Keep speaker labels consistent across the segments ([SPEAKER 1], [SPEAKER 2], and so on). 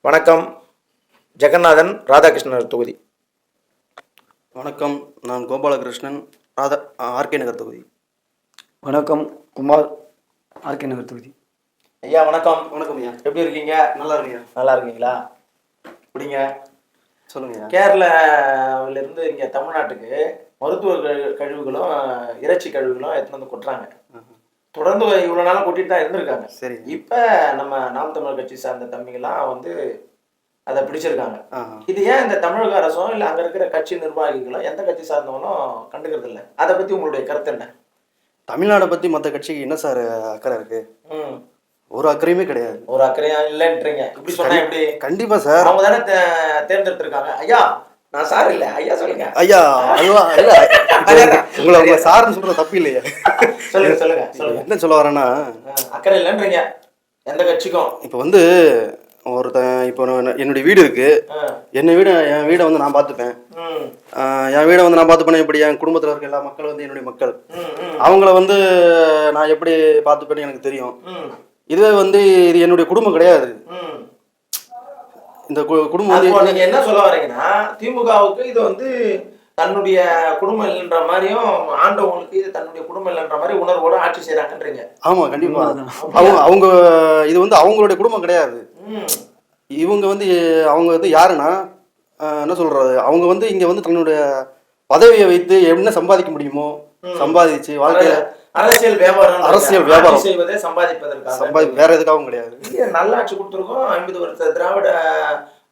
[SPEAKER 1] வணக்கம். ஜெகநாதன் ராதாகிருஷ்ணர் தொகுதி.
[SPEAKER 2] வணக்கம் நான் கோபாலகிருஷ்ணன் ராதா ஆர்கே நகர் தொகுதி.
[SPEAKER 3] வணக்கம் குமார் ஆர்கே நகர் தொகுதி.
[SPEAKER 1] ஐயா வணக்கம்
[SPEAKER 2] வணக்கம் ஐயா.
[SPEAKER 1] எப்படி இருக்கீங்க?
[SPEAKER 2] நல்லா இருக்கீங்க
[SPEAKER 1] நல்லா இருக்கீங்களா? இப்படிங்க
[SPEAKER 2] சொல்லுங்க ஐயா.
[SPEAKER 1] கேரளாவில இருந்து இங்க தமிழ்நாட்டுக்கு மருத்துவ கழி- கழிவுகளும் இறைச்சி கழிவுகளும் எடுத்துன்னு வந்து கொட்டுறாங்க. தொடர்ந்து இவ்வளவு நாளா கொட்டிட்டு தான் இருந்திருக்காங்க.
[SPEAKER 2] சரி.
[SPEAKER 1] இப்ப நம்ம நாம் தமிழர் கட்சி சார்ந்த தம்பிங்கெல்லாம் வந்து அதை பிடிச்சிருக்காங்க. இது ஏன் இந்த தமிழக அரசும் இல்ல அங்க இருக்கிற கட்சி நிர்வாகிகளும் எந்த கட்சி சார்ந்தவங்களும் கண்டுக்கிறது இல்ல? அதை பத்தி உங்களுடைய கருத்து என்ன?
[SPEAKER 2] தமிழ்நாடை பற்றி மற்ற கட்சிக்கு என்ன சார் அக்கறை இருக்கு?
[SPEAKER 1] ம்.
[SPEAKER 2] ஒரு அக்கறையுமே கிடையாது.
[SPEAKER 1] ஒரு அக்கறையா இல்லைன்றீங்க. இப்படி சொன்னா எப்படி?
[SPEAKER 2] கண்டிப்பாக சார்.
[SPEAKER 1] அவங்க தானே தேர்ந்தெடுத்திருக்காங்க. ஐயா நான் சார் இல்ல ஐயா சொல்லுங்க.
[SPEAKER 2] ஐயா அதுவா இல்ல உங்களை உங்களை சார்னு சொல்ற தப்பு இல்லையா.
[SPEAKER 1] சொல்லுங்க சொல்லுங்க சொல்லுங்க.
[SPEAKER 2] என்ன சொல்ல வரேன்னா
[SPEAKER 1] அக்கறை இல்லைன்றீங்க. எந்த கட்சிக்கும்?
[SPEAKER 2] இப்போ வந்து ஒருத்தன் இப்போ என்னுடைய வீடு இருக்கு. என் வீடு என் வீடை வந்து நான் பார்த்துப்பேன் என் வீடை வந்து நான் பார்த்துப்பேன் இப்படி என் குடும்பத்தில் இருக்க எல்லா மக்கள் வந்து என்னுடைய மக்கள். அவங்கள வந்து நான் எப்படி பார்த்துப்பேன்னு எனக்கு தெரியும். இதுவே வந்து இது என்னுடைய குடும்பம் கிடையாது. இந்த குடும்பம்
[SPEAKER 1] நீங்க என்ன சொல்ல வரீங்கன்னா திமுகவுக்கு இது வந்து தன்னுடைய குடும்பம் இல்லைன்ற மாதிரியும் ஆண்டவங்களுக்கு இது தன்னுடைய குடும்பம் இல்லைன்ற மாதிரி உணர்வோட ஆட்சி செய்யறாங்கன்றீங்க
[SPEAKER 2] ஆமா கண்டிப்பா. அவங்க அவங்க இது வந்து அவங்களுடைய குடும்பம் கிடையாது. இவங்க வந்து அவங்க வந்து யாருன்னா என்ன சொல்றது? அவங்க வந்து இங்க வந்து தன்னுடைய பதவியை வைத்து என்ன சம்பாதிக்க முடியுமோ சம்பாதிச்சு வாழ்க்கையில
[SPEAKER 1] அரசியல் வியாபாரம்
[SPEAKER 2] அரசியல் வியாபாரம்.
[SPEAKER 1] செய்வதை சம்பாதிப்பதற்காக.
[SPEAKER 2] சம்பாதி வேற எதுக்காகவும் கிடையாது?
[SPEAKER 1] நல்லாட்சி கொடுத்துருக்கோம். ஐம்பது வருஷ திராவிட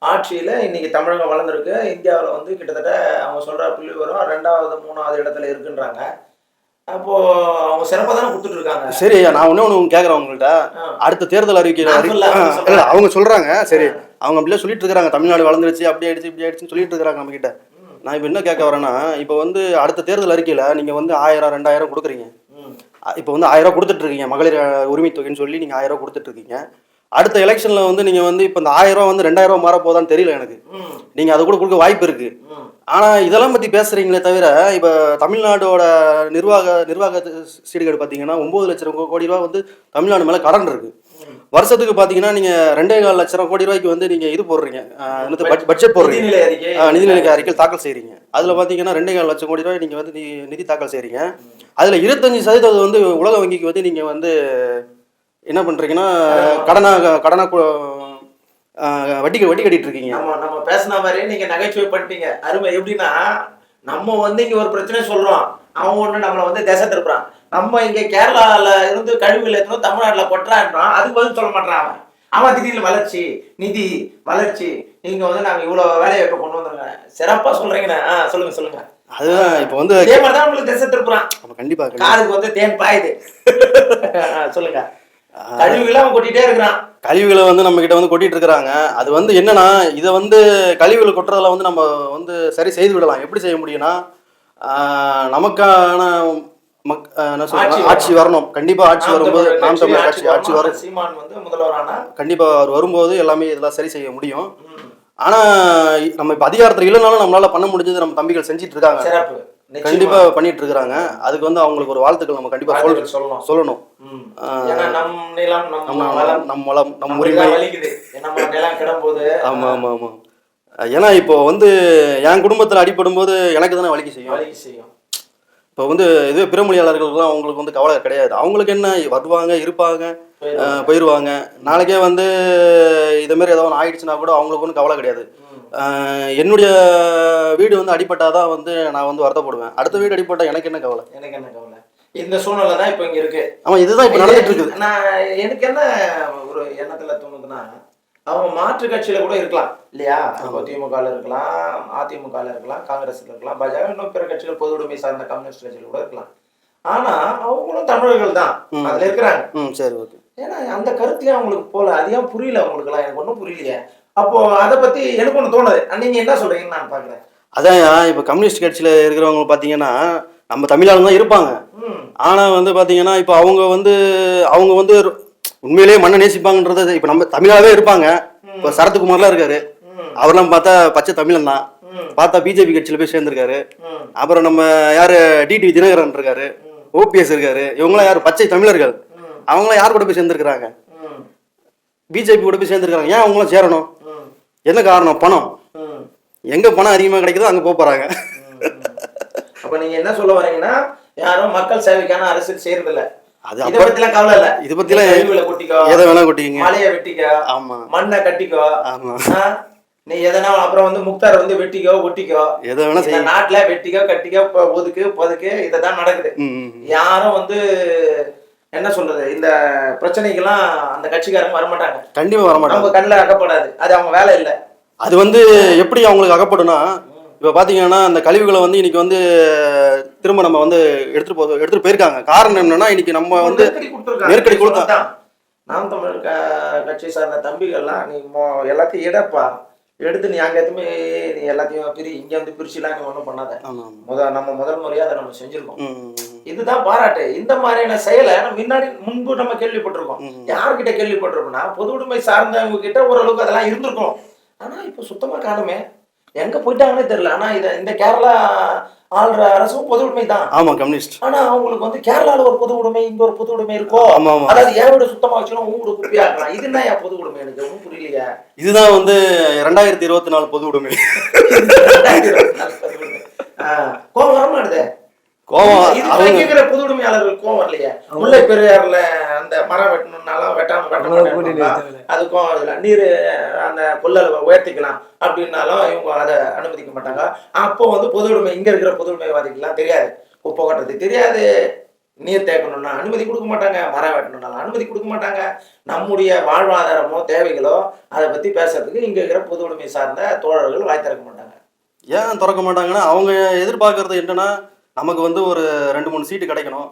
[SPEAKER 1] ஆட்சியில இன்னைக்கு தமிழகம் வளர்ந்துருக்கு. இந்தியாவில் வந்து கிட்டத்தட்ட அவங்க சொல்ற புள்ளி வரும் ரெண்டாவது மூணாவது இடத்துல இருக்குன்றாங்க. அப்போ அவங்க சிறப்பாக தானே கொடுத்துட்டு இருக்காங்க.
[SPEAKER 2] சரி நான் ஒண்ணு ஒன்று கேட்குறேன் உங்கள்கிட்ட. அடுத்த தேர்தல் அறிக்கை
[SPEAKER 1] நான்
[SPEAKER 2] அறி-
[SPEAKER 1] சொல்லல, அவங்க சொல்றாங்க.
[SPEAKER 2] சரி அவங்க அப்படியே சொல்லிட்டு இருக்காங்க. தமிழ்நாடு வளர்ந்துருச்சு அப்படி ஆயிடுச்சு இப்படி ஆயிடுச்சுன்னு சொல்லிட்டு இருக்காங்க நம்ம கிட்ட நான் இப்போ என்ன கேட்க வரேன்னா இப்போ வந்து அடுத்த தேர்தல் அறிக்கையில நீங்க வந்து ஆயிரம் ரெண்டாயிரம் கொடுக்குறீங்க. இப்போ வந்து ஆயிரம் ரூபா கொடுத்துட்டு இருக்கீங்க மகளிர் உரிமை தொகைன்னு சொல்லி நீங்க ஆயிரம் ரூபா கொடுத்துட்டு இருக்கீங்க அடுத்த எலெக்ஷன்ல வந்து நீங்க வந்து இப்போ இந்த ஆயிரம் ரூபா வந்து ரெண்டாயிரம் ரூபா மாற போதான்னு தெரியல எனக்கு.
[SPEAKER 1] ம்,
[SPEAKER 2] நீங்க அதை கூட கொடுக்க வாய்ப்பு இருக்கு.
[SPEAKER 1] ம்,
[SPEAKER 2] ஆனா இதெல்லாம் பத்தி பேசுறீங்களே தவிர இப்ப தமிழ்நாடோட நிர்வாக நிர்வாக சீடுகேடு பாத்தீங்கன்னா ஒன்பது லட்சம் கோடி ரூபாய் வந்து தமிழ்நாடு மேல கடன் இருக்கு. வருஷத்துக்கு பாத்தீங்கன்னா நீங்க ரெண்டே கால் லட்சம் கோடி ரூபாய்க்கு வந்து நீங்க இது போடுறீங்க. பட்ஜெட் போடுறீங்க.
[SPEAKER 1] நிதிநிலை அறிக்கை.
[SPEAKER 2] தாக்கல் செய்றீங்க. அதுல பாத்தீங்கன்னா ரெண்டே கால் லட்சம் கோடி ரூபாய் நீங்க வந்து நிதி தாக்கல் செய்றீங்க. அதுல இருபத்தஞ்சு சதவீதம் வந்து உலக வங்கிக்கு வந்து நீங்க வந்து என்ன பண்றீங்கன்னா கடனா கடனா வட்டி வட்டி கட்டிட்டு இருக்கீங்க
[SPEAKER 1] நம்ம நம்ம பேசின மாதிரி நீங்க நகைச்சுவை பண்ணிட்டீங்க. அருமை. எப்படின்னா நம்ம வந்து இங்க ஒரு பிரச்சனை சொல்றோம். அவன் ஒண்ணு நம்மள வந்து திசை திருப்புறான் நம்ம இங்க கேரளால இருந்து கழிவுகள் எடுத்துன்னு தமிழ்நாட்டுல கொட்டுறான்றான். அதுக்கு பதில் சொல்ல மாட்டான் அவன். அவன் திடீர்னு வளர்ச்சி நிதி வளர்ச்சி. நீங்க வந்து நாங்க இவ்வளவு வேலையை இப்ப கொண்டு வந்துருங்க. சிறப்பா சொல்றீங்கண்ணா. சொல்லுங்க சொல்லுங்க.
[SPEAKER 2] அதுதான் இப்போ வந்து
[SPEAKER 1] இதே மாதிரி தான் உங்களுக்கு திசை திருப்புறான்
[SPEAKER 2] கண்டிப்பா.
[SPEAKER 1] காதுக்கு வந்து தேன் பாயுது. சொல்லுங்க. கழிவுகளை அவன் கொட்டிட்டே இருக்கிறான்.
[SPEAKER 2] கழிவுகளை வந்து நம்ம கிட்ட வந்து கொட்டிட்டு இருக்கிறாங்க. அது வந்து என்னன்னா இதை வந்து கழிவுகளை கொட்டுறதுல வந்து நம்ம வந்து சரி செய்து விடலாம். எப்படி செய்ய முடியும்னா நமக்கான மக் ஆஹ், என்ன
[SPEAKER 1] ஆட்சி வரணும்.
[SPEAKER 2] ஆட்சி வரணும். கண்டிப்பா ஆட்சி
[SPEAKER 1] நாம்
[SPEAKER 2] வரும்போது நாம் தமிழர்
[SPEAKER 1] ஆட்சி
[SPEAKER 2] ஆட்சி. வரும்.
[SPEAKER 1] சீமான் வந்து முதல்வரானா?
[SPEAKER 2] கண்டிப்பா அவர் வரும்போது எல்லாமே இதெல்லாம் சரி செய்ய முடியும்.
[SPEAKER 1] ம்,
[SPEAKER 2] ஆனா நம்ம இப்ப அதிகாரத்துல இல்லைனாலும் நம்மளால பண்ண முடிஞ்சது நம்ம தம்பிகள் செஞ்சிட்டு இருக்காங்க. கண்டிப்பா பண்ணிட்டு இருக்காங்க. அதுக்கு வந்து அவங்களுக்கு ஒரு வாழ்த்துக்கள் நம்ம கண்டிப்பா சொல்
[SPEAKER 1] வாழ்த்துக்கள் சொல்லணும்.
[SPEAKER 2] சொல்லணும்.
[SPEAKER 1] நம் நம்ம வளம்.
[SPEAKER 2] நம்ம
[SPEAKER 1] நமக்கு
[SPEAKER 2] உரிமை.
[SPEAKER 1] தான் வலிக்குது. நம்ம நிலம் கிடம்போது
[SPEAKER 2] ஆமா ஆமா ஆமா. ஏன்னா இப்போ வந்து என் குடும்பத்துல அடிபடும் போது எனக்கு தானே வலிக்கு செய்யும்.
[SPEAKER 1] வலிக்கு செய்யும்.
[SPEAKER 2] இப்போ வந்து இதுவே பிற மொழியாளர்களுக்குலாம் அவங்களுக்கு வந்து கவலை கிடையாது. அவங்களுக்கு என்ன வருவாங்க இருப்பாங்க
[SPEAKER 1] போயிடுவாங்க.
[SPEAKER 2] நாளைக்கே வந்து இதே மாதிரி ஏதோ ஒன்று ஆயிடுச்சுன்னா கூட அவங்களுக்கு ஒன்றும் கவலை கிடையாது. என்னுடைய வீடு வந்து அடிபட்டாதான் வந்து நான் வந்து வருத்தப்படுவேன். அடுத்த வீடு அடிபட்டா எனக்கு என்ன கவலை?
[SPEAKER 1] எனக்கு என்ன கவலை? இந்த சூழ்நிலை தான் இப்போ இங்க இருக்கு.
[SPEAKER 2] ஆமா இதுதான் இப்போ நடந்துட்டு இருக்குது.
[SPEAKER 1] நான் எனக்கு என்ன ஒரு எண்ணத்துல தோணுதுன்னா அவங்க மாற்று கட்சியில கூட இருக்கலாம். இல்லையா? இப்போ திமுக இருக்கலாம் அதிமுக இருக்கலாம் காங்கிரஸ்ல இருக்கலாம் பாஜக இன்னும் பிற கட்சிகள் பொது உடைமை சார்ந்த கம்யூனிஸ்ட் கட்சிகள் கூட இருக்கலாம். ஆனா அவங்களும் தமிழர்கள் தான். அதுல இருக்கிறாங்க.
[SPEAKER 2] சரி ஓகே.
[SPEAKER 1] ஏன்னா அந்த கருத்துலயே அவங்களுக்கு போல. அது ஏன் புரியல அவங்களுக்குலாம் எனக்கு ஒன்றும் புரியலையே. அப்போ அதை பத்தி எனக்கு ஒன்று தோணுது நீங்க என்ன சொல்றீங்கன்னு நான் பாக்குறேன்.
[SPEAKER 2] அதான் இப்போ கம்யூனிஸ்ட் கட்சியில் இருக்கிறவங்க பார்த்தீங்கன்னா நம்ம தமிழாளுங்க தான் இருப்பாங்க. ஆனால் வந்து பார்த்தீங்கன்னா இப்போ அவங்க வந்து அவங்க வந்து உண்மையிலேயே மண்ணை நேசிப்பாங்கன்றது இப்போ நம்ம தமிழாவே இருப்பாங்க. இப்போ சரத்குமார்லாம் இருக்காரு.
[SPEAKER 1] ம்.
[SPEAKER 2] அவரெல்லாம் பார்த்தா பச்சை தமிழன் தான். பார்த்தா பிஜேபி கட்சியில் போய் சேர்ந்திருக்காரு. அப்புறம் நம்ம யாரு? டிடி தினகரன் இருக்காரு. ஓபிஎஸ் இருக்காரு. இவங்களாம் யார்? பச்சை தமிழர்கள். அவங்களாம் யார் கூட போய் சேர்ந்துருக்காங்க
[SPEAKER 1] ம்.
[SPEAKER 2] பிஜேபி கூட போய் சேர்ந்துருக்காங்க ஏன் அவங்களாம் சேரணும்? என்ன காரணம்? பணம். எங்க பணம் அதிகமாக கிடைக்குதோ அங்க போக போறாங்க.
[SPEAKER 1] அப்ப நீங்க என்ன சொல்ல வரீங்கன்னா யாரும் மக்கள் சேவைக்கான அரசியல் செய்யறது இல்ல
[SPEAKER 2] அது
[SPEAKER 1] இத பத்திலாம் கவலை இல்ல.
[SPEAKER 2] இத பத்திலாம்
[SPEAKER 1] கழிவுகளை கொட்டிக்கோ
[SPEAKER 2] எதை வேணா கொட்டிக்கிங்க.
[SPEAKER 1] மலையை வெட்டிக்கோ
[SPEAKER 2] ஆமா.
[SPEAKER 1] மண்ணை கட்டிக்கோ
[SPEAKER 2] ஆமா?
[SPEAKER 1] நீ எதனா அப்புறம் வந்து முக்தார் வந்து வெட்டிக்கோ ஒட்டிக்கோ.
[SPEAKER 2] எதை வேணா செய்ய.
[SPEAKER 1] நாட்டுல வெட்டிக்கோ கட்டிக்கோ ஒதுக்கு பொதுக்கு இததான் நடக்குது. யாரும் வந்து என்ன சொல்றது இந்த பிரச்சனைக்கெல்லாம் அந்த கட்சிக்காரங்க வரமாட்டாங்க.
[SPEAKER 2] கண்டிப்பா வர மாட்டாங்க
[SPEAKER 1] அவங்க கண்ணில் அகப்படாது. அது அவங்க வேலை இல்ல.
[SPEAKER 2] அது வந்து எப்படி அவங்களுக்கு அகப்படும்னா இப்போ பார்த்தீங்கன்னா அந்த கழிவுகளை வந்து இன்னைக்கு வந்து திரும்ப நம்ம வந்து எடுத்துட்டு போ எடுத்துட்டு போயிருக்காங்க. காரணம் என்னன்னா இன்னைக்கு நம்ம வந்து
[SPEAKER 1] நெருக்கடி
[SPEAKER 2] கொடுத்தா-.
[SPEAKER 1] நாம் தமிழர் க- கட்சி சார்ந்த தம்பிகள்லாம் நீ மொ- எல்லாத்தையும் இடப்பா எடுத்து நீ அங்க எதுவுமே நீ எல்லாத்தையும் பிரி இங்க வந்து பிரிச்சுலாம் நீ ஒண்ணும் பண்ணாத. முத நம்ம முதல் முறையா அதை நம்ம செஞ்சிருக்கோம். இதுதான் பாராட்டு. இந்த மாதிரியான செயலை முன்னாடி முன்பு நம்ம கேள்விப்பட்டிருக்கோம். யார்கிட்ட கேள்விப்பட்டிருக்கோம்னா பொது உடைமை சார்ந்தவங்க கிட்ட ஓரளவுக்கு அதெல்லாம் இருந்திருக்கும் ஆனா இப்ப சுத்தமா காணுமே. எங்க போயிட்டாங்கன்னே தெரியல. ஆனா இத இந்த கேரளா ஆள்ற அரசும் பொது உடைமை தான்.
[SPEAKER 2] ஆமா கம்யூனிஸ்ட்.
[SPEAKER 1] ஆனா அவங்களுக்கு வந்து கேரளால ஒரு பொது உடைமை இங்க ஒரு பொது உடைமை இருக்கோ?
[SPEAKER 2] ஆமா ஆமா.
[SPEAKER 1] அதாவது என் வீடு சுத்தமா வச்சுக்கலாம் உங்க குப்பையா இருக்கலாம். இது என்ன என் பொது உடைமை எனக்கு? ஒன்றும் புரியலையா.
[SPEAKER 2] இதுதான் வந்து ரெண்டாயிரத்தி இருபத்தி நாலு பொது உடைமை.
[SPEAKER 1] ஆ, கோவம் வர மாட்டுதே
[SPEAKER 2] கோவம்
[SPEAKER 1] பொது உடைமையாளர்கள் கோவம் முல்லை பெரியாறுல அந்த மரம் வெட்டணும்னாலும் வெட்டாம வெட்ட
[SPEAKER 3] அவங்க கூட்டிட்டு
[SPEAKER 1] மாட்டாங்க
[SPEAKER 3] வச்சாங்களே.
[SPEAKER 1] அதுக்கும் இதுல நீர் அந்த கொள்ளளவை உயர்த்திக்கலாம் அப்படின்னாலும் இவங்க அதை அனுமதிக்க மாட்டாங்க. அப்போ வந்து பொது உடைமை இங்க இருக்கிற பொது உடைமைவாதிகள்லாம் தெரியாது. குப்பை கொட்டுறது தெரியாது. நீர் தேக்கணும்னா அனுமதி கொடுக்க மாட்டாங்க. மரம் வெட்டணும்னாலும் அனுமதி கொடுக்க மாட்டாங்க. நம்முடைய வாழ்வாதாரமோ தேவைகளோ அதை பத்தி பேசுறதுக்கு இங்க இருக்கிற பொது உடைமை சார்ந்த தோழர்கள் வாய் திறக்க மாட்டாங்க.
[SPEAKER 2] ஏன் திறக்க மாட்டாங்கன்னா அவங்க எதிர்பார்க்கறது என்னன்னா நமக்கு வந்து ஒரு ரெண்டு மூணு சீட்டு கிடைக்கணும்.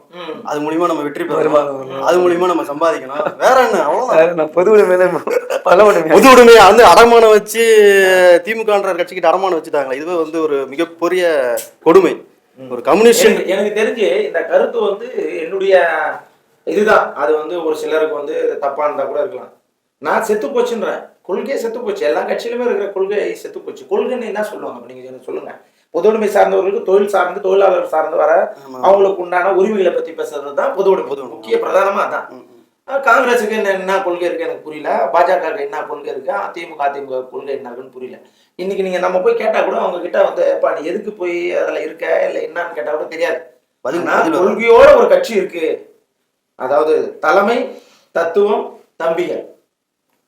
[SPEAKER 2] அது மூலியமா நம்ம வெற்றி பெறணும். அது மூலியமா நம்ம சம்பாதிக்கணும். வேற என்ன? அவ்வளவுதான்.
[SPEAKER 3] நான் பொது உடைமையில
[SPEAKER 2] பொது உடைமையை வந்து அடமானம் வச்சு திமுகன்ற கட்சிக்கிட்ட அடமானம் வச்சுட்டாங்களே. இதுவே வந்து ஒரு மிகப்பெரிய கொடுமை. ஒரு கம்யூனிஸ்ட்
[SPEAKER 1] எனக்கு எனக்கு தெரிஞ்சு இந்த கருத்து வந்து என்னுடைய இதுதான். அது வந்து ஒரு சிலருக்கு வந்து தப்பா இருந்தா கூட இருக்கலாம். நான் செத்து போச்சுன்றேன். கொள்கையே செத்து போச்சு. எல்லா கட்சியிலுமே இருக்கிற கொள்கை செத்து போச்சு. கொள்கைன்னு என்ன சொல்லுவாங்க? நீங்க சொல்லுங்க. பொது உடைமை சார்ந்தவர்களுக்கு தொழில் சார்ந்து தொழிலாளர் சார்ந்து வர. அவங்களுக்கு உண்டான உரிமைகளை பத்தி பேசுறது தான் பொது உடைமை
[SPEAKER 2] பொது.
[SPEAKER 1] முக்கிய பிரதானமா. அஹ் காங்கிரஸுக்கு என்ன என்ன கொள்கை இருக்கு எனக்கு புரியல. பாஜக என்ன கொள்கை இருக்கு? அதிமுக அதிமுக கொள்கை என்ன இருக்குன்னு புரியல. இன்னைக்கு நீங்க நம்ம போய் கேட்டா கூட அவங்க கிட்ட வந்து "எப்பா, நீ எதுக்கு போய் அதுல இருக்க? இல்ல என்னன்னு கேட்டா கூட தெரியாது. கொள்கையோட ஒரு கட்சி இருக்கு. அதாவது தலைமை தத்துவம் தம்பிகள்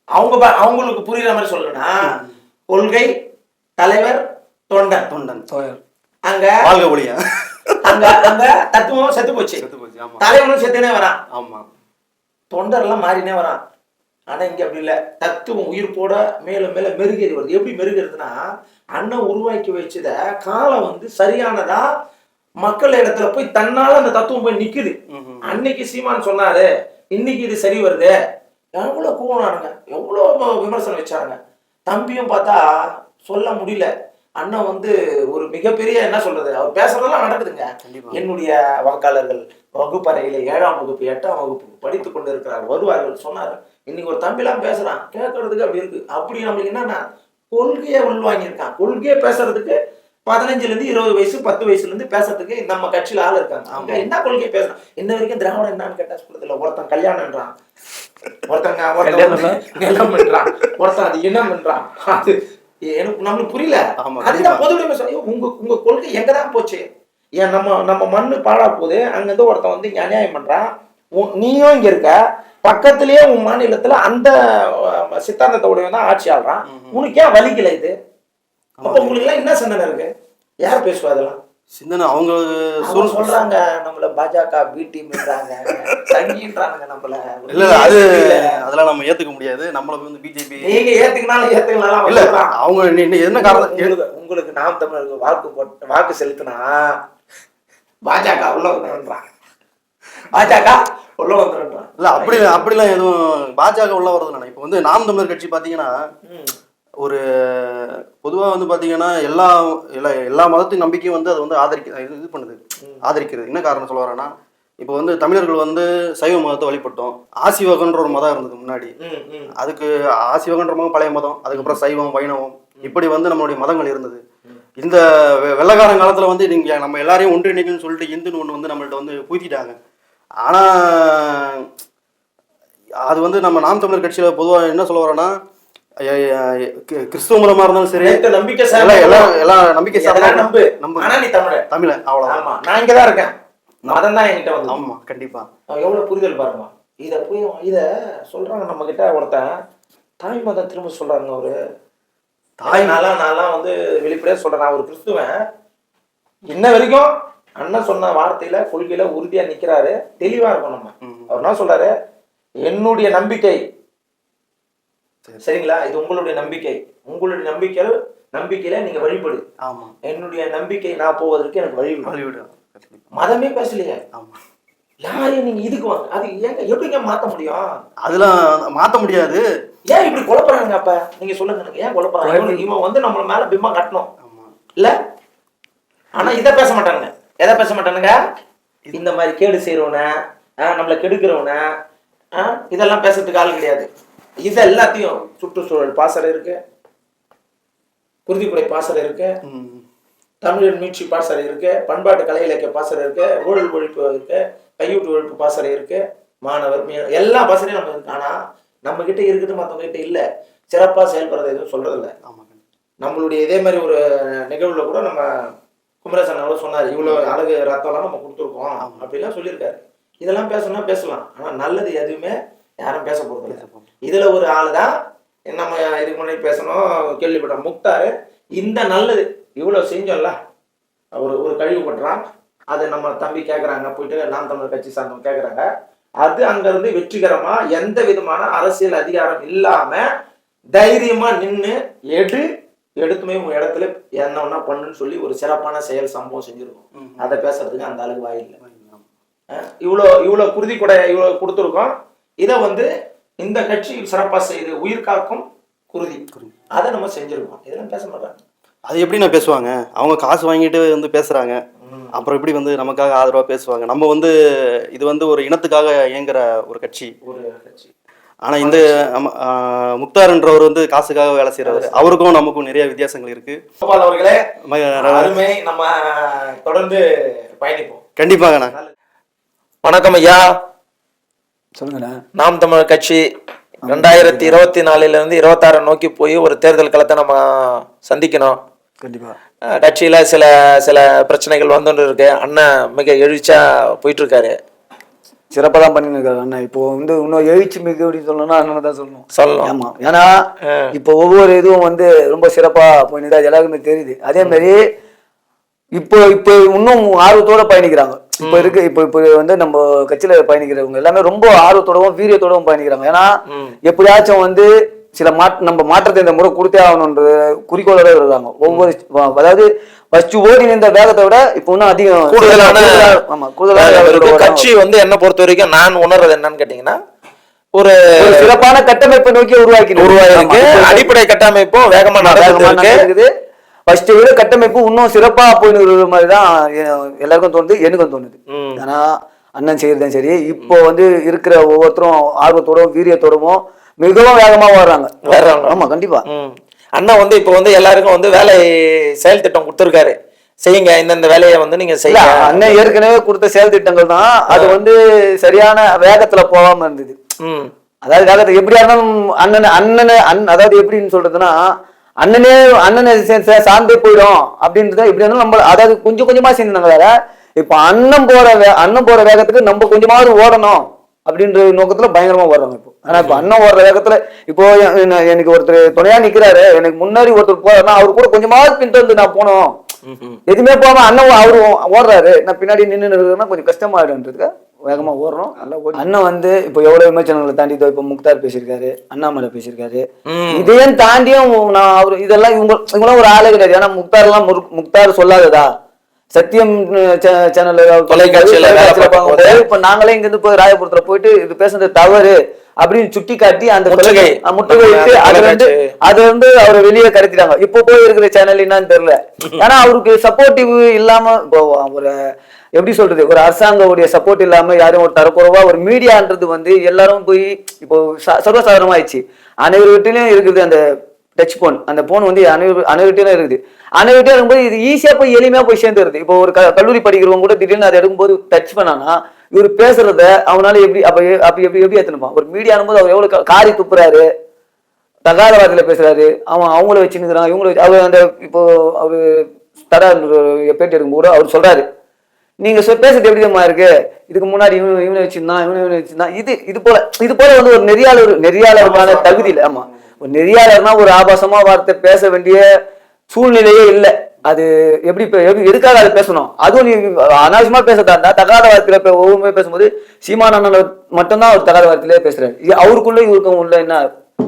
[SPEAKER 1] அவங்க ப- அவங்களுக்கு புரியுற மாதிரி சொல்லணும்னா கொள்கை தலைவர் தொண்டன்.
[SPEAKER 2] தொண்டன்.
[SPEAKER 3] தோழர்
[SPEAKER 1] அங்க
[SPEAKER 2] வாழ்க ஒளியா.
[SPEAKER 1] அங்க அங்க தத்துவம் செத்து போச்சு.
[SPEAKER 2] செத்து போச்சு ஆமா.
[SPEAKER 1] தலைவனும் செத்துனே வரான்.
[SPEAKER 2] ஆமா.
[SPEAKER 1] தொண்டர்லாம் மாறினே வரான். ஆனா இங்க அப்படி இல்ல. தத்துவம் உயிர்ப்போட மேலும் மேல மெருகேறி வருது. எப்படி மெருகிறதுனா அண்ணன் உருவாக்கி வச்சத காலம் வந்து சரியானதா மக்கள் இடத்துல போய் தன்னால அந்த தத்துவம் போய் நிக்குது. அன்னைக்கு சீமான் சொன்னாரு இன்னைக்கு இது சரி வருது. எவ்வளவு கூவனானுங்க. எவ்வளவு விமர்சனம் வச்சாங்க தம்பியும் பார்த்தா சொல்ல முடியல. அண்ணன் வந்து ஒரு மிகப்பெரிய என்ன சொல்றது அவர் பேசுறதெல்லாம் நடக்குதுங்க. என்னுடைய வாக்காளர்கள் வகுப்பறையில ஏழாம் வகுப்பு எட்டாம் வகுப்பு படித்து கொண்டு இருக்கிறார் வருவார்கள் சொன்னார். இன்னைக்கு ஒரு தம்பிலாம் பேசுறான் கேட்கறதுக்கு அப்படி இருக்கு. அப்படி நம்மளுக்கு என்னன்னா கொள்கையை உள்வாங்கியிருக்கான். கொள்கையை பேசுறதுக்கு பதினஞ்சுல இருந்து இருபது வயசு பத்து வயசுல இருந்து பேசுறதுக்கு நம்ம கட்சியில ஆள் இருக்காங்க. அவங்க என்ன கொள்கையை பேசுறான்? இன்ன வரைக்கும் திராவிடம் என்னன்னு கேட்டா சொல்றது இல்ல ஒருத்தன் கல்யாணம்ன்றான் ஒருத்தங்க ஒருத்தன் நிலம் என்றான் ஒருத்தன் அது இனம் என்றான் அது எனக்கு நம்மளுக்கு புரியல. அதுதான்
[SPEAKER 2] கண்டிப்பா.
[SPEAKER 1] பொது உடைமை சொல்லி உங்க உங்க கொள்கை எங்க தான் போச்சு? ஏன் நம்ம நம்ம மண்ணு பாழா போகுது அங்கிருந்து ஒருத்தன் வந்து இங்க அநியாயம் பண்றான். நீயும் இங்க இருக்க பக்கத்திலேயே உன் மாநிலத்துல அந்த சித்தாந்தத்தை உடையவன் தான் ஆட்சி ஆள்றான். உனக்கு ஏன் வலிக்கல இது? அப்ப உங்களுக்கு எல்லாம் என்ன சிந்தனை இருக்கு யார் பேசுவா அதெல்லாம்
[SPEAKER 2] சிந்தனை அவங்க
[SPEAKER 1] அவங்க
[SPEAKER 2] சொல்
[SPEAKER 1] சொல்றாங்க நம்மள பாஜக பி டீம்ன்றாங்க நம்மள.
[SPEAKER 2] இல்ல அது அதெல்லாம் நம்ம ஏத்துக்க முடியாது. நம்மள வந்து பிஜேபி
[SPEAKER 1] நீங்க ஏத்துக்கினாலும் ஏத்துக்கலாம்
[SPEAKER 2] இல்ல அவங்க என்ன- காரணம்?
[SPEAKER 1] உங்களுக்கு நாம் தமிழருக்கு வாக்கு போட்டு வாக்கு செலுத்தினா பாஜக உள்ள வந்துடுறான் பாஜக உள்ள வந்துடுறான்
[SPEAKER 2] இல்ல அப்படி அப்படிலாம் எதுவும் பாஜக உள்ள வரது இல்லை இப்போ வந்து நாம் தமிழர் கட்சி பாத்தீங்கன்னா ஒரு பொதுவாக வந்து பார்த்தீங்கன்னா எல்லா எல்லா எல்லா மதத்தின் நம்பிக்கையும் வந்து அது வந்து ஆதரிக்க இது பண்ணுது. ஆதரிக்கிறது. என்ன காரணம் சொல்ல வரேன்னா இப்போ வந்து தமிழர்கள் வந்து சைவ மதத்தை வழிபட்டோம். ஆசிவகன்ற ஒரு மதம் இருந்தது முன்னாடி. அதுக்கு ஆசிவகன்ற மதம் பழைய மதம் அதுக்கப்புறம் சைவம் வைணவம் இப்படி வந்து நம்மளுடைய மதங்கள் இருந்தது. இந்த வெ- வெள்ளைக்காரன் காலத்தில் வந்து நீங்க நம்ம எல்லாரையும் ஒன்றிணைக்குன்னு சொல்லிட்டு இந்துன்னு ஒன்று வந்து நம்மள்ட்ட வந்து பூத்திட்டாங்க ஆனால் அது வந்து நம்ம நாம் தமிழர் கட்சியில் பொதுவாக என்ன சொல்ல வரோன்னா கிறிஸ்துவ மதமா இருந்தாலும் சரி.
[SPEAKER 1] நம்பிக்கை
[SPEAKER 2] எல்லாம்
[SPEAKER 1] சார்.
[SPEAKER 2] எல்லாம் எல்லாம் நம்பிக்கை சார்ந்த
[SPEAKER 1] நம்பு?
[SPEAKER 2] நம்பு
[SPEAKER 1] ஆனா நீ தமிழ.
[SPEAKER 2] தமிழ அவ்வளவுதான்.
[SPEAKER 1] ஆமா நான் இங்கதான் இருக்கேன். மதம் தான் என்கிட்ட வந்து
[SPEAKER 2] ஆமா கண்டிப்பா.
[SPEAKER 1] எவ்வளவு புரிதல் பாருங்க இத போய் இத சொல்றாங்க நம்ம கிட்ட ஒருத்தன். தாய் மதம் திரும்ப சொல்றாங்க அவரு. தாய் நான்லாம் நான்லாம் வந்து வெளிப்படையா சொல்றேன். நான் ஒரு கிறிஸ்துவன். இன்ன வரைக்கும் அண்ணன் சொன்ன வார்த்தையில கொள்கையில உறுதியா நிக்கிறாரு. தெளிவா இருக்கும் நம்ம. அவர் என்ன சொல்றாரு? என்னுடைய நம்பிக்கை. சரிங்களா? இது உங்களுடைய நம்பிக்கை. உங்களுடைய நம்பிக்கை நம்பிக்கையில நீங்க வழிபடு.
[SPEAKER 2] ஆமா.
[SPEAKER 1] என்னுடைய நம்பிக்கை நான் போவதற்கு எனக்கு வழிவிடு.
[SPEAKER 2] ஹாலிவுட்
[SPEAKER 1] மதமே பேசலையே.
[SPEAKER 2] ஆமா.
[SPEAKER 1] யாரையும் நீங்க இதுக்கு வாங்க அது ஏங்க எப்படிங்க மாத்த முடியும்?
[SPEAKER 2] அதெல்லாம் மாத்த முடியாது.
[SPEAKER 1] ஏன் இப்படி குழப்பறாங்க அப்ப? நீங்க சொல்லுங்க எனக்கு. ஏன் குழப்பறாங்க? இவன் வந்து நம்மள மேல பிம்பம் கட்டணும்.
[SPEAKER 2] ஆமா.
[SPEAKER 1] இல்ல? ஆனா இத பேச மாட்டானுங்க. எதை பேச மாட்டானுங்க? இந்த மாதிரி கேடு செய்யறவன நம்மளை கெடுக்கிறவன இதெல்லாம் பேசுறதுக்கு ஆள் கிடையாது. இது எல்லாத்தையும் சுற்றுச்சூழல் பாசறை இருக்கு. குருதிக்குடை பாசறை இருக்கு. தமிழர் மீட்சி பாசறை இருக்கு. பண்பாட்டு கலை இலக்கிய பாசறை இருக்கு. ஊழல் ஒழிப்பு இருக்கு. கையூட்டு ஒழிப்பு பாசறை இருக்கு. மாணவர் எல்லா பாசறையும் நம்ம இருக்கு ஆனா நம்ம கிட்ட இருக்குது மத்தவங்க கிட்ட இல்ல. சிறப்பா செயல்படுறது எதுவும் சொல்றது இல்ல
[SPEAKER 2] ஆமா
[SPEAKER 1] நம்மளுடைய இதே மாதிரி ஒரு நிகழ்வுல கூட நம்ம குமரேசன் அவர் சொன்னார் இவ்வளவு அழகு ரத்தம்லாம் நம்ம கொடுத்துருக்கோம். அப்படிலாம் சொல்லியிருக்காரு. இதெல்லாம் பேசணும்னா பேசலாம். ஆனா நல்லது எதுவுமே யாரும் பேச போறது இல்ல. இதுல ஒரு ஆளு தான் நம்ம இதுக்கு முன்னாடி பேசணும் கேள்விப்பட்டோம். முக்தாரு இந்த நல்லது இவ்வளவு செஞ்சோம்ல ஒரு ஒரு கழிவு பட்டுறான். அதை நம்ம தம்பி கேக்குறாங்க போயிட்டு நாம் தமிழர் கட்சி சார்ந்தவங்க கேக்குறாங்க. அது அங்க இருந்து வெற்றிகரமா எந்த விதமான அரசியல் அதிகாரம் இல்லாம தைரியமா நின்னு எடு எடுத்துமே உங்க இடத்துல என்ன ஒண்ணா பண்ணுன்னு சொல்லி ஒரு சிறப்பான செயல் சம்பவம் செஞ்சிருக்கோம். அதை பேசுறதுக்கு அந்த அளவுக்கு வாயில்லை இவ்வளோ இவ்வளோ குருதி கொடை இவ்வளோ கொடுத்துருக்கோம். இதை வந்து இந்த கட்சி சிறப்பாக செய்து உயிர் காக்கும் குருதி. அதை நம்ம செஞ்சிருக்கோம். இதெல்லாம் பேச மாட்டாங்க.
[SPEAKER 2] அது எப்படி நான் பேசுவாங்க? அவங்க காசு வாங்கிட்டு வந்து பேசுறாங்க. அப்புறம் எப்படி வந்து நமக்காக ஆதரவா பேசுவாங்க? நம்ம வந்து இது வந்து ஒரு இனத்துக்காக இயங்குற ஒரு கட்சி.
[SPEAKER 1] ஒரு கட்சி.
[SPEAKER 2] ஆனா இந்த முக்தார்ன்றவர் வந்து காசுக்காக வேலை செய்யறவர் அவருக்கும் நமக்கும் நிறைய வித்தியாசங்கள் இருக்கு.
[SPEAKER 1] அவர்களே அருமை நம்ம தொடர்ந்து பயணிப்போம்.
[SPEAKER 2] கண்டிப்பாங்கண்ணா
[SPEAKER 1] வணக்கம் ஐயா.
[SPEAKER 3] சொல்லுங்கண்ணா
[SPEAKER 1] நாம் தமிழர் கட்சி ரெண்டாயிரத்தி இருபத்தி நாலுல இருந்து இருபத்தாறு நோக்கி போய் ஒரு தேர்தல் களத்தை நம்ம சந்திக்கணும்.
[SPEAKER 3] கண்டிப்பா.
[SPEAKER 1] அஹ் கட்சியில சில சில பிரச்சனைகள் வந்துட்டு இருக்கு அண்ணன் மிக எழுச்சியா போயிட்டு இருக்காரு
[SPEAKER 3] சிறப்பாக தான் பண்ணின்னு இருக்காரு அண்ணா இப்போ வந்து இன்னும் எழுச்சி மிக அப்படின்னு சொல்லணும்னா அண்ணனை தான் சொல்லணும்.
[SPEAKER 1] சொல்லணும்.
[SPEAKER 3] ஆமா. ஏன்னா இப்போ ஒவ்வொரு இதுவும் வந்து ரொம்ப சிறப்பா போயிட்டு எல்லாருக்குமே தெரியுது. அதே மாதிரி இப்போ இப்போ இன்னும் ஆர்வத்தோட பயணிக்கிறாங்க. இப்போ இருக்கு இப்போ இப்போ வந்து நம்ம கட்சியில பயணிக்கிறவங்க எல்லாமே ரொம்ப ஆர்வத்தோடவும் வீரியத்தோடவும் பயணிக்கிறாங்க. ஏன்னா எப்படியாச்சும் வந்து சில மாற்ற நம்ம மாற்றத்தை இந்த முறை கொடுத்தே ஆகணுன்ற குறிக்கோளோட இருக்காங்க ஒவ்வொரு அதாவது ஃபர்ஸ்ட் ஓடி நின்ற வேகத்தை விட இப்போ இன்னும் அதிகம்
[SPEAKER 1] கூடுதலான
[SPEAKER 3] ஆமா கூடுதலான.
[SPEAKER 1] கட்சி வந்து என்ன பொறுத்த வரைக்கும் நான் உணர்றது என்னன்னு கேட்டீங்கன்னா ஒரு
[SPEAKER 3] சிறப்பான கட்டமைப்பை நோக்கி உருவாக்கி
[SPEAKER 1] உருவாயிருக்கு அடிப்படை கட்டமைப்பும் வேகமா நடந்துட்டு இருக்கு.
[SPEAKER 3] ஃபர்ஸ்ட் விட கட்டமைப்பு இன்னும் சிறப்பா போயின்னு மாதிரி தான் எல்லாருக்கும் தோணுது எனக்கும் தோணுது. ஆனா அண்ணன் செய்யறதும் சரி இப்போ வந்து இருக்கிற ஒவ்வொருத்தரும் ஆர்வத்தோடவும் வீரியத்தோடவும் மிகவும் வேகமா வர்றாங்க
[SPEAKER 1] வர்றாங்க.
[SPEAKER 3] ஆமா கண்டிப்பா
[SPEAKER 1] ம். அண்ணா வந்து இப்போ வந்து எல்லாருக்கும் வந்து வேலை செயல் திட்டம் கொடுத்துருக்காரு செய்யுங்க இந்தந்த வேலையை வந்து நீங்க செய்யுங்க
[SPEAKER 3] அண்ணன் ஏற்கனவே கொடுத்த செயல் திட்டங்கள் தான் அது வந்து சரியான வேகத்துல போகாம இருந்தது
[SPEAKER 1] ம்.
[SPEAKER 3] அதாவது வேகத்தை எப்படியா இருந்தாலும் அண்ணன் அண்ணனை அண்ணன் அதாவது எப்படின்னு சொல்றதுன்னா அண்ணனே அண்ணனை சார்ந்தே போயிடும். அப்படின்றத எப்படி இருந்தாலும் நம்ம அதாவது கொஞ்சம் கொஞ்சமா செஞ்சாங்க வேற. இப்ப அண்ணன் போற அண்ணன் போற வேகத்துக்கு நம்ம கொஞ்சமாவது ஓடணும் அப்படின்ற நோக்கத்துல பயங்கரமா ஓடுறாங்க இப்போ. ஆனா இப்ப அண்ணன் ஓடுற வேகத்துல இப்போ எனக்கு ஒருத்தர் துணையா நிக்கிறாரு. எனக்கு முன்னாடி ஒருத்தர் போறாருன்னா அவர் கூட கொஞ்சமாவது பின்தொடர்ந்து நான் போனோம். எதுவுமே போகாம அண்ணன் அவரு ஓடுறாரு. நான் பின்னாடி நின்று இருக்கிறதுனா கொஞ்சம் கஷ்டமாயிடுன்றதுக்கு வேகமா ஓடுறோம் நல்லா ஓடி அண்ணன் வந்து இப்போ எவ்வளவு விமர்சனங்களை தாண்டி இதோ இப்போ முக்தார் பேசியிருக்காரு அண்ணாமலை பேசியிருக்காரு. இதையும் தாண்டியும் நான் அவர் இதெல்லாம் இவங்க இவங்களாம் ஒரு ஆளே கிடையாது ஏன்னா முக்தார்லாம் முக்தார் சொல்லாததா சத்தியம் சேனல்
[SPEAKER 1] தொலைக்காட்சியில.
[SPEAKER 3] இப்ப நாங்களே இங்க இருந்து போய் ராயபுரத்துல போயிட்டு இது பேசுறது தவறு அப்படின்னு சுட்டி காட்டி அந்த
[SPEAKER 1] முற்றுகை.
[SPEAKER 3] தொலை- அஹ் முற்றுகை இட்டு
[SPEAKER 1] நம்ம
[SPEAKER 3] அதுல இருந்து
[SPEAKER 1] தொலைக்காட்சி.
[SPEAKER 3] அது வந்து அவரை வெளியே கடத்திட்டாங்க இப்போ போய் இருக்கிற சேனல் என்னன்னு தெரியல ஏன்னா அவருக்கு சப்போர்ட்டிவ் இல்லாம இப்போ ஒரு எப்படி சொல்றது? ஒரு அரசாங்கவுடைய சப்போர்ட் இல்லாம யாரும் ஒரு தரக்குறவா ஒரு மீடியான்றது வந்து எல்லாரும் போய் இப்போ ச- சர்வசாதாரணமா ஆயிடுச்சு அனைவர் வீட்டிலையும் இருக்குது அந்த டச் போன் அந்த போன் வந்து அனைவர் அனைவர்கிட்டயும் இருக்குது. அனைவர்கிட்டயும் இருக்கும்போது இது ஈஸியா போய் எளிமையா போய் சேர்ந்துருது. இப்போ ஒரு க- கல்லூரி படிக்கிறவங்க கூட திடீர்னு அதை எடுக்கும்போது டச் பண்ணானா இவர் பேசுறத அவனால எப்படி அப்ப அப்படி எப்படி எப்படி ஏத்துனுப்பான்? ஒரு மீடியானும் போது அவர் எவ்வளவு காரி துப்புறாரு தகாத வார்த்தையில பேசுறாரு அவன் அவங்கள வச்சுன்னுக்குறான் இவங்கள அவர் அந்த இப்போ அவரு தடா பேட்டி எடுக்கும் கூட அவர் சொல்றாரு நீங்க சொ- பேசுறது எப்படி தெரியுமா இருக்கு? இதுக்கு முன்னாடி இவன் இவனை வச்சிருந்தான் இவனை இவனை வச்சிருந்தான் இது இது போல இது போல வந்து ஒரு நெறியாளர் நெறியாளருக்கான தகுதி இல்லை. ஆமா. ஒரு நெறியாளர்னா ஒரு ஆபாசமா வார்த்தை பேச வேண்டிய சூழ்நிலையே இல்லை. அது எப்படி எப்படி எதுக்காக அதை பேசணும்? அதுவும் நீ அனாவசியமா பேசுறதா இருந்தா தகாத வார்த்தையில இப்ப ஒவ்வொருமே பேசும்போது சீமான் அண்ணன் மட்டும்தான் அவர் தகாத வார்த்தையிலே பேசுறாரு. அவருக்குள்ள இவருக்கும் உள்ள என்ன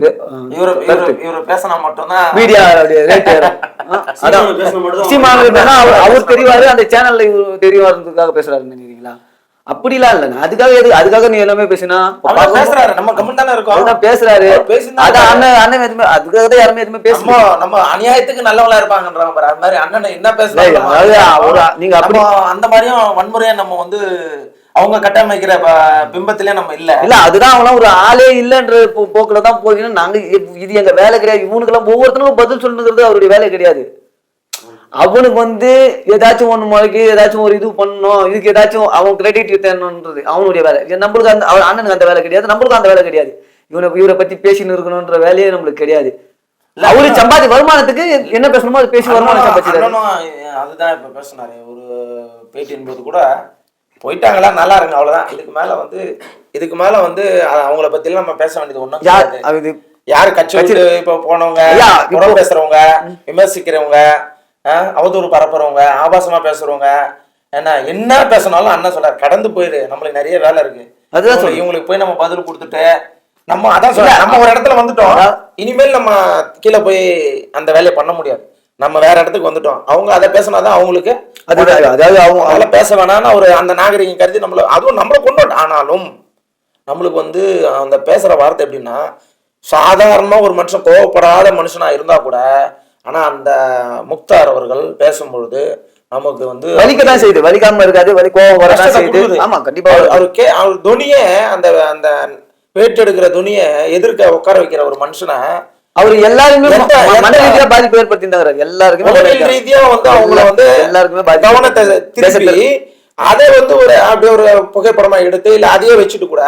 [SPEAKER 3] அவர் தெரிவாரு அந்த சேனல்ல இவர் தெரியவாருன்றதுக்காக பேசுறாருன்னு நினைக்கிறீங்களா? அப்படிலாம் இல்ல அதுக்காக எது அதுக்காக நீ எல்லாமே பேசினா
[SPEAKER 1] அவர் பேசுறாரு. நம்ம கமெண்ட் தானே இருக்கோம்.
[SPEAKER 3] பேசுறாரு. அதான் அண்ணன் அண்ணன் எதுவுமே அதுக்காக தான் யாருமே எதுவுமே
[SPEAKER 1] நம்ம
[SPEAKER 3] பேசணும்
[SPEAKER 1] நம்ம அநியாயத்துக்கு நல்லவங்களா இருப்பாங்கன்றாங்க பாரு. அது மாதிரி அண்ணன் என்ன பேசுறாங்க
[SPEAKER 3] அவரு- நீங்க அப்படி
[SPEAKER 1] நம்ம அந்த மாதிரியும் வன்முறையா நம்ம வந்து அவங்க கட்டமைக்கிற பிம்பத்திலே நம்ம இல்ல.
[SPEAKER 3] இல்ல அதுதான் அவங்களாம் ஒரு ஆளே இல்லைன்ற போக்குல தான் போறீங்கன்னா நாங்க இது எங்க வேலை கிடையாது. இவனுக்கெல்லாம் ஒவ்வொருத்தனுக்கும் பதில் சொல்லுங்கிறது அவருடைய வேலை கிடையாது. அவனுக்கு வந்து ஏதாச்சும் ஒண்ணு முறைக்கு ஏதாச்சும் ஒரு இது பண்ணணும். இதுக்கு ஏதாச்சும் அவன் கிரெடிட் தேடணுன்றது அவனுடைய வேலை. நம்மளுக்கு அந்த அவன் அண்ணனுக்கு அந்த வேலை கிடையாது. நம்மளுக்கும் அந்த வேலை கிடையாது. இவனை இவரை பத்தி பேசின்னு இருக்கணும்ன்ற வேலையே நம்மளுக்கு கிடையாது. அவரு சம்பாதி வருமானத்துக்கு என்ன பேசணுமோ அது பேசி வருமானம் சம்பாதிச்சாரு
[SPEAKER 1] அண்ணனும் அதுதான் இப்ப பேசினாரு. ஒரு பேட்டியின் போது கூட போயிட்டாங்களா? நல்லா இருங்க அவ்வளவுதான். இதுக்கு மேல வந்து இதுக்கு மேல வந்து அவங்கள பத்தி நம்ம பேச வேண்டியது ஒண்ணும்
[SPEAKER 3] யார்
[SPEAKER 1] யாரு கட்சி விட்டு இப்ப போனவங்க புறம் பேசுறவங்க விமர்சிக்கிறவங்க அவதூறு பரப்புறவங்க ஆபாசமா பேசுறவங்க என்ன என்ன பேசினாலும் அண்ணன் சொல்றாரு கடந்து போயிரு நம்மளுக்கு நிறைய வேலை இருக்கு.
[SPEAKER 3] அதுதான் சொல்றேன்.
[SPEAKER 1] இவங்களுக்கு போய் நம்ம பதில் கொடுத்துட்டு நம்ம அதான் சொல்ல நம்ம ஒரு இடத்துல வந்துட்டோம். இனிமேல் நம்ம கீழே போய் அந்த வேலையை பண்ண முடியாது. நம்ம வேற இடத்துக்கு வந்துட்டோம். அவங்க அதை பேசினாதான் அவங்களுக்கு
[SPEAKER 3] அது அதாவது அவங்க
[SPEAKER 1] அதனால பேச வேணாம்னு ஒரு அந்த நாகரிகம் கருதி நம்மள அதுவும் நம்மள கொண்டு ஆனாலும் நம்மளுக்கு வந்து அந்த பேசுற வார்த்தை எப்படின்னா சாதாரணமா ஒரு மனுஷன் கோவப்படாத மனுஷனா இருந்தா கூட ஆனா அந்த முக்தார் அவர்கள் பேசும்பொழுது நமக்கு வந்து
[SPEAKER 3] வலிக்க தான் செய்யுது வலிக்காம இருக்காது வலி கோவம் வரதான் செய்யுது. ஆமா கண்டிப்பா.
[SPEAKER 1] அவர் கே அவர் துணியை அந்த அந்த வேட்டெடுக்கிற துணியை எதிர்க்க உட்கார வைக்கிற ஒரு மனுஷனை
[SPEAKER 3] அவர் எல்லாருமே மன ரீதியா பாதிப்பு ஏற்படுத்தியிருந்தாரு. எல்லாருக்குமே
[SPEAKER 1] உடல்
[SPEAKER 3] ரீதியா.
[SPEAKER 1] வந்து அவங்கள வந்து
[SPEAKER 3] எல்லாருக்குமே
[SPEAKER 1] கவனத்தை திருப்பி அதை வந்து ஒரு அப்படியே ஒரு புகைப்படமா எடுத்து இல்ல அதையே வச்சுட்டு கூட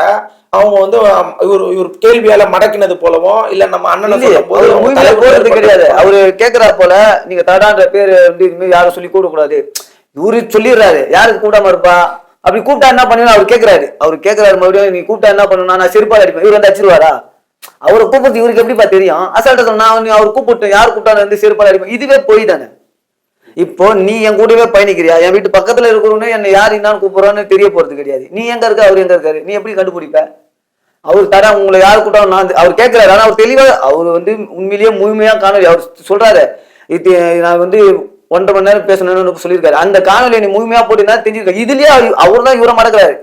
[SPEAKER 1] அவங்க வந்து இவர் இவர் கேள்வியால மடக்கினது போலவும் இல்ல நம்ம அண்ணனை போது
[SPEAKER 3] கிடையாது. அவரு கேக்குறா போல நீங்க தடான்ற பேரு வந்து யாரும் சொல்லி கூட கூடாது இவரு சொல்லிடுறாரு யாருக்கு கூடாம இருப்பா? அப்படி கூப்பிட்டா என்ன பண்ணுவேன் அவர் கேக்குறாரு. அவர் கேக்குறாரு மறுபடியும் நீ கூப்பிட்டா என்ன பண்ணணும் நான் செருப்பால் அடிப்பேன். இவர் வந்து அடிச்சிருவாரா? அவரை கூப்பிட்டு இவருக்கு எப்படிப்பா தெரியும்? அசால்ட்டா சொன்னா நான் அவர் கூப்பிட்டு யார் கூப்பிட்டாலும் வந்து செருப்பால் அடிப்பேன். இதுவே போய் தானே? இப்போ நீ என் கூடவே பயணிக்கிறியா? என் வீட்டு பக்கத்துல இருக்கிறவனே என்னை யார் என்னன்னு கூப்பிடுறான்னு தெரிய போறது கிடையாது. நீ எங்க இருக்க? அவர் எங்க இருக்காரு? நீ எப்படி கண்டுபிடிப்ப? அவர் தர உங்களை யார் கூட்டாலும் நான் அவர் கேட்கிறாரு ஆனா அவர் தெளிவா அவர் வந்து உண்மையிலேயே முழுமையா காணொலி அவர் சொல்றாரு இது நான் வந்து ஒன்றரை மணி நேரம் பேசணும்னு சொல்லியிருக்காரு. அந்த காணொலி நீ முழுமையா போட்டீங்கன்னா தெரிஞ்சிருக்க? இதுலயே அவர் தான் இவரை
[SPEAKER 2] போட்டுருக்காரு.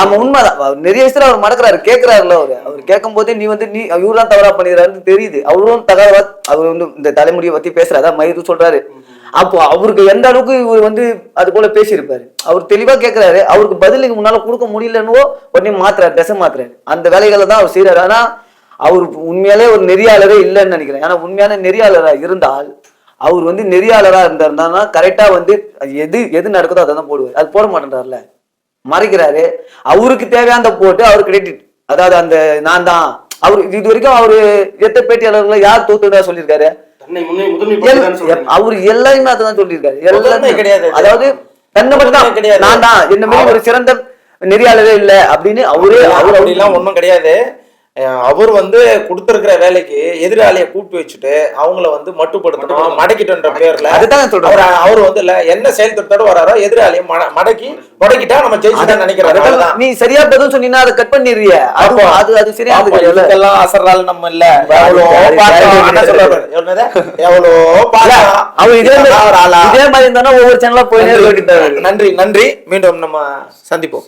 [SPEAKER 3] ஆமா உண்மைதான். அவர் நிறைய விஷயத்துல அவர் மடக்கிறாரு கேட்கிறாருல அவரு. அவர் கேட்கும் போதே நீ வந்து நீ இவரு தான் தவறா பண்ணிடுறாருன்னு தெரியுது. அவரும் தகவல் அவர் வந்து இந்த தலைமுடியை பத்தி பேசுறாரு. மயிறு சொல்றாரு. அப்போ அவருக்கு எந்த அளவுக்கு இவர் வந்து அது போல பேசியிருப்பாரு? அவர் தெளிவா கேட்கிறாரு அவருக்கு பதிலுக்கு முன்னால கொடுக்க முடியலன்னோ உடனே மாத்துறாரு திசை மாத்துறாரு. அந்த வேலைகளை தான் அவர் செய்யறாரு ஆனா அவர் உண்மையாலே ஒரு நெறியாளரே இல்லைன்னு நினைக்கிறேன். ஏன்னா உண்மையான நெறியாளரா இருந்தால் அவர் வந்து நெறியாளரா இருந்தாருன்னா கரெக்டா வந்து எது எது நடக்குதோ அதை தான் போடுவார். அது போட மாட்டேன்றாருல. மறைக்கிறாரு. அவருக்கு தேவையான போட்டு அவர் கிரெடிட் அதாவது அந்த நான் தான். அவர் இது வரைக்கும் அவரு எத்த பேட்டியாளர்களை யார் தோத்துதா சொல்லியிருக்காரு. அவரு எல்லாருமே அதான் சொல்லியிருக்காரு. எல்லாருமே
[SPEAKER 1] கிடையாது. அது.
[SPEAKER 3] அதாவது தன்னை மட்டும்
[SPEAKER 1] கிடையாது.
[SPEAKER 3] நான் தான். என்ன மாதிரி ஒரு சிறந்த நெறியாளரே இல்ல அப்படின்னு அவரே அவர்
[SPEAKER 1] அப்படிலாம் ஒண்ணும் கிடையாது. அவர் வந்து கொடுத்திருக்கிற வேலைக்கு எதிராளியை கூப்பிட்டு வச்சுட்டு அவங்கள வந்து மட்டுப்படுத்தணும் மடக்கிட்டுன்ற பேர்ல
[SPEAKER 3] அதுதான் நான் சொல்றேன்.
[SPEAKER 1] அவர் வந்து இல்ல என்ன செயல் திட்டத்தோட வராரோ எதிராளியை மட- மடக்கி முடக்கிட்டா நம்ம ஜெயிச்சுதான் நினைக்கிறாரு.
[SPEAKER 3] நீ சரியா பதில் சொன்னீங்கன்னா அதை கட் பண்ணிடுறிய. அது அது சரியா
[SPEAKER 1] இதுக்கெல்லாம் அசர்றாள் நம்ம இல்ல. எவ்வளோ சொல்றாரு எவ்வளவு எவ்வளோ
[SPEAKER 3] அவர் இதே மாதிரி இதே மாதிரி இருந்தா ஒவ்வொரு சேனலா இருக்கிட்டாரு
[SPEAKER 1] நன்றி. நன்றி. மீண்டும் நம்ம சந்திப்போம்.